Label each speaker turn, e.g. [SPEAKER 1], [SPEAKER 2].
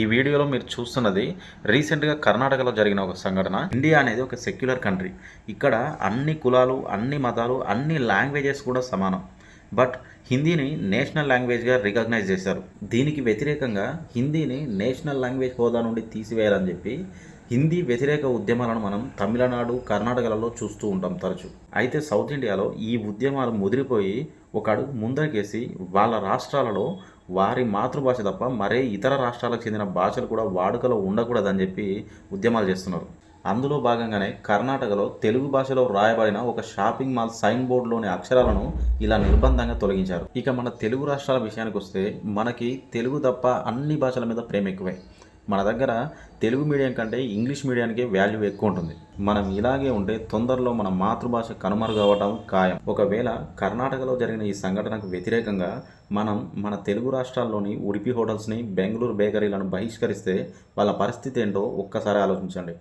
[SPEAKER 1] ఈ వీడియోలో మీరు చూస్తున్నది రీసెంట్గా కర్ణాటకలో జరిగిన ఒక సంఘటన. ఇండియా అనేది ఒక సెక్యులర్ కంట్రీ. ఇక్కడ అన్ని కులాలు అన్ని మతాలు అన్ని లాంగ్వేజెస్ కూడా సమానం. బట్ హిందీని నేషనల్ లాంగ్వేజ్గా రికగ్నైజ్ చేశారు. దీనికి వ్యతిరేకంగా హిందీని నేషనల్ లాంగ్వేజ్ హోదా నుండి తీసివేయాలని చెప్పి హిందీ వ్యతిరేక ఉద్యమాలను మనం తమిళనాడు కర్ణాటకలలో చూస్తూ ఉంటాం తరచు. అయితే సౌత్ ఇండియాలో ఈ ఉద్యమాలు ముదిరిపోయి ఒక అడుగు ముందరికేసి వాళ్ళ రాష్ట్రాలలో వారి మాతృభాష తప్ప మరే ఇతర రాష్ట్రాలకు చెందిన భాషలు కూడా వాడుకలో ఉండకూడదని చెప్పి ఉద్యమాలు చేస్తున్నారు. అందులో భాగంగానే కర్ణాటకలో తెలుగు భాషలో రాయబడిన ఒక షాపింగ్ మాల్ సైన్ బోర్డులోని అక్షరాలను ఇలా నిర్బంధంగా తొలగించారు. ఇక మన తెలుగు రాష్ట్రాల విషయానికి వస్తే మనకి తెలుగు తప్ప అన్ని భాషల మీద ప్రేమ ఎక్కువే. మన దగ్గర తెలుగు మీడియం కంటే ఇంగ్లీష్ మీడియానికే వాల్యూ ఎక్కువ ఉంటుంది మనం ఇలాగే ఉంటే తొందరలో మన మాతృభాష కనుమరుగవటం ఖాయం. ఒకవేళ కర్ణాటకలో జరిగిన ఈ సంఘటనకు వ్యతిరేకంగా మనం మన తెలుగు రాష్ట్రాల్లోని ఉడిపి హోటల్స్ని బెంగళూరు బేకరీలను బహిష్కరిస్తే వాళ్ళ పరిస్థితి ఏంటో ఒక్కసారి ఆలోచించండి.